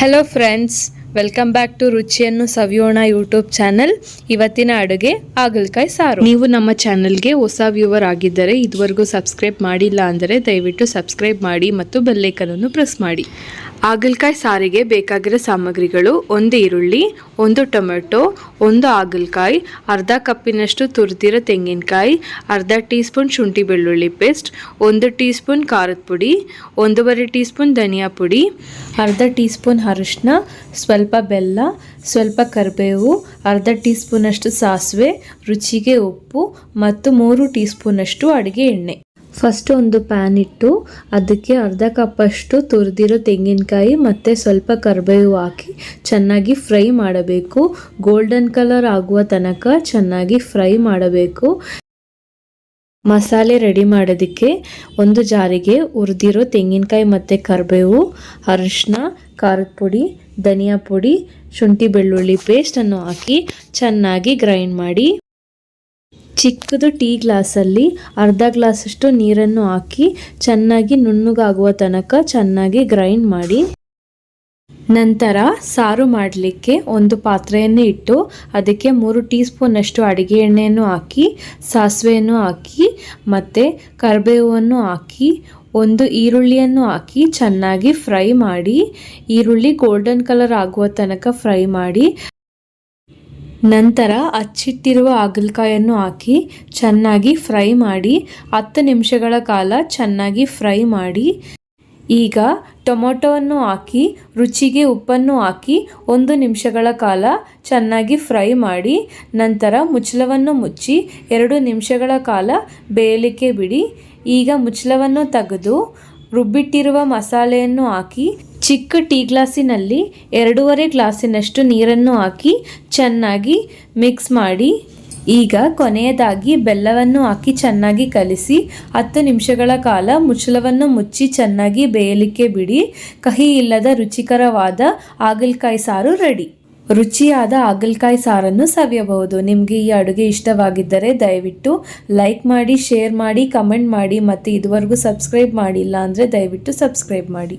hello friends. Welcome back to ರುಚಿಯನ್ನು ಸವಿಯೋಣ YouTube channel ಇವತ್ತಿನ ಅಡುಗೆ ಹಾಗಲಕಾಯಿ ಸಾರು. ನೀವು ನಮ್ಮ ಚಾನಲ್ಗೆ ಹೊಸ ವ್ಯೂವರ್ ಆಗಿದ್ದರೆ ಇದುವರೆಗೂ ಸಬ್ಸ್ಕ್ರೈಬ್ ಮಾಡಿಲ್ಲ ಅಂದರೆ ದಯವಿಟ್ಟು ಸಬ್ಸ್ಕ್ರೈಬ್ ಮಾಡಿ ಮತ್ತು ಬೆಲ್ಲೈಕನನ್ನು ಪ್ರೆಸ್ ಮಾಡಿ. ಹಾಗಲಕಾಯಿ ಸಾರಿಗೆ ಬೇಕಾಗಿರೋ ಸಾಮಗ್ರಿಗಳು ಒಂದು ಈರುಳ್ಳಿ, ಒಂದು ಟೊಮೆಟೊ, ಒಂದು ಹಾಗಲಕಾಯಿ, ಅರ್ಧ ಕಪ್ಪಿನಷ್ಟು ತುರಿದಿರೋ ತೆಂಗಿನಕಾಯಿ, ಅರ್ಧ ಟೀ ಸ್ಪೂನ್ ಶುಂಠಿ ಬೆಳ್ಳುಳ್ಳಿ ಪೇಸ್ಟ್ ಒಂದು ಟೀ ಸ್ಪೂನ್ ಖಾರದ ಪುಡಿ, ಒಂದೂವರೆ ಟೀ ಸ್ಪೂನ್ ಧನಿಯಾ ಪುಡಿ, ಅರ್ಧ ಟೀ ಸ್ಪೂನ್ ಅರಿಶಿನ ಸ್ವಲ್ಪ ಬೆಲ್ಲ, ಸ್ವಲ್ಪ ಕರಿಬೇವು, ಅರ್ಧ ಟೀ ಸ್ಪೂನಷ್ಟು ಸಾಸಿವೆ, ರುಚಿಗೆ ಉಪ್ಪು ಮತ್ತು ಮೂರು ಟೀ ಸ್ಪೂನಷ್ಟು ಅಡುಗೆ ಎಣ್ಣೆ. ಫಸ್ಟ್ ಒಂದು ಪ್ಯಾನ್ ಇಟ್ಟು ಅದಕ್ಕೆ ಅರ್ಧ ಕಪ್ಪಷ್ಟು ತುರಿದಿರೋ ತೆಂಗಿನಕಾಯಿ ಮತ್ತು ಸ್ವಲ್ಪ ಕರಿಬೇವು ಹಾಕಿ ಚೆನ್ನಾಗಿ ಫ್ರೈ ಮಾಡಬೇಕು. ಗೋಲ್ಡನ್ ಕಲರ್ ಆಗುವ ತನಕ ಚೆನ್ನಾಗಿ ಫ್ರೈ ಮಾಡಬೇಕು. ಮಸಾಲೆ ರೆಡಿ ಮಾಡೋದಕ್ಕೆ ಒಂದು ಜಾರಿಗೆ ಉರಿದಿರೋ ತೆಂಗಿನಕಾಯಿ ಮತ್ತು ಕರಿಬೇವು ಅರಿಶಿನ ಖಾರದ ಪುಡಿ, ಧನಿಯಾ ಪುಡಿ, ಶುಂಠಿ ಬೆಳ್ಳುಳ್ಳಿ ಪೇಸ್ಟನ್ನು ಹಾಕಿ ಚೆನ್ನಾಗಿ ಗ್ರೈಂಡ್ ಮಾಡಿ. ಚಿಕ್ಕದು ಟೀ ಗ್ಲಾಸಲ್ಲಿ ಅರ್ಧ ಗ್ಲಾಸಷ್ಟು ನೀರನ್ನು ಹಾಕಿ ಚೆನ್ನಾಗಿ ನುಣ್ಣಗಾಗುವ ತನಕ ಚೆನ್ನಾಗಿ ಗ್ರೈಂಡ್ ಮಾಡಿ. ನಂತರ ಸಾರು ಮಾಡಲಿಕ್ಕೆ ಒಂದು ಪಾತ್ರೆಯನ್ನು ಇಟ್ಟು ಅದಕ್ಕೆ ಮೂರು ಟೀ ಸ್ಪೂನಷ್ಟು ಅಡುಗೆ ಎಣ್ಣೆಯನ್ನು ಹಾಕಿ, ಸಾಸಿವೆಯನ್ನು ಹಾಕಿ ಮತ್ತು ಕರಿಬೇವನ್ನು ಹಾಕಿ, ಒಂದು ಈರುಳ್ಳಿಯನ್ನು ಹಾಕಿ ಚೆನ್ನಾಗಿ ಫ್ರೈ ಮಾಡಿ, ಈರುಳ್ಳಿ ಗೋಲ್ಡನ್ ಕಲರ್ ಆಗುವ ತನಕ ಫ್ರೈ ಮಾಡಿ, ನಂತರ ಅಚ್ಚಿಟ್ಟಿರುವ ಹಾಗಲಕಾಯನ್ನು ಹಾಕಿ ಚೆನ್ನಾಗಿ ಫ್ರೈ ಮಾಡಿ, ಹತ್ತು ನಿಮಿಷಗಳ ಕಾಲ ಚೆನ್ನಾಗಿ ಫ್ರೈ ಮಾಡಿ ಈಗ ಟೊಮೊಟೊವನ್ನು ಹಾಕಿ, ರುಚಿಗೆ ಉಪ್ಪನ್ನು ಹಾಕಿ ಒಂದು ನಿಮಿಷಗಳ ಕಾಲ ಚೆನ್ನಾಗಿ ಫ್ರೈ ಮಾಡಿ, ನಂತರ ಮುಚ್ಚಳವನ್ನು ಮುಚ್ಚಿ ಎರಡು ನಿಮಿಷಗಳ ಕಾಲ ಬೇಯಲಿಕ್ಕೆ ಬಿಡಿ. ಈಗ ಮುಚ್ಚಳವನ್ನು ತೆಗೆದು ರುಬ್ಬಿಟ್ಟಿರುವ ಮಸಾಲೆಯನ್ನು ಹಾಕಿ, ಚಿಕ್ಕ ಟೀ ಗ್ಲಾಸಿನಲ್ಲಿ ಎರಡೂವರೆ ಗ್ಲಾಸಿನಷ್ಟು ನೀರನ್ನು ಹಾಕಿ ಚೆನ್ನಾಗಿ ಮಿಕ್ಸ್ ಮಾಡಿ ಈಗ ಕೊನೆಯದಾಗಿ ಬೆಲ್ಲವನ್ನು ಹಾಕಿ ಚೆನ್ನಾಗಿ ಕಲಿಸಿ ಹತ್ತು ನಿಮಿಷಗಳ ಕಾಲ ಮುಚ್ಚಳವನ್ನು ಮುಚ್ಚಿ ಚೆನ್ನಾಗಿ ಬೇಯಲಿಕ್ಕೆ ಬಿಡಿ. ಕಹಿ ಇಲ್ಲದ ರುಚಿಕರವಾದ ಹಾಗಲಕಾಯಿ ಸಾರು ರೆಡಿ. ರುಚಿಯಾದ ಹಾಗಲಕಾಯಿ ಸಾರನ್ನು ಸವಿಯಬಹುದು. ನಿಮಗೆ ಈ ಅಡುಗೆ ಇಷ್ಟವಾಗಿದ್ದರೆ ದಯವಿಟ್ಟು ಲೈಕ್ ಮಾಡಿ, ಶೇರ್ ಮಾಡಿ, ಕಮೆಂಟ್ ಮಾಡಿ ಮತ್ತು ಇದುವರೆಗೂ ಸಬ್ಸ್ಕ್ರೈಬ್ ಮಾಡಿಲ್ಲ ಅಂದರೆ ದಯವಿಟ್ಟು ಸಬ್ಸ್ಕ್ರೈಬ್ ಮಾಡಿ.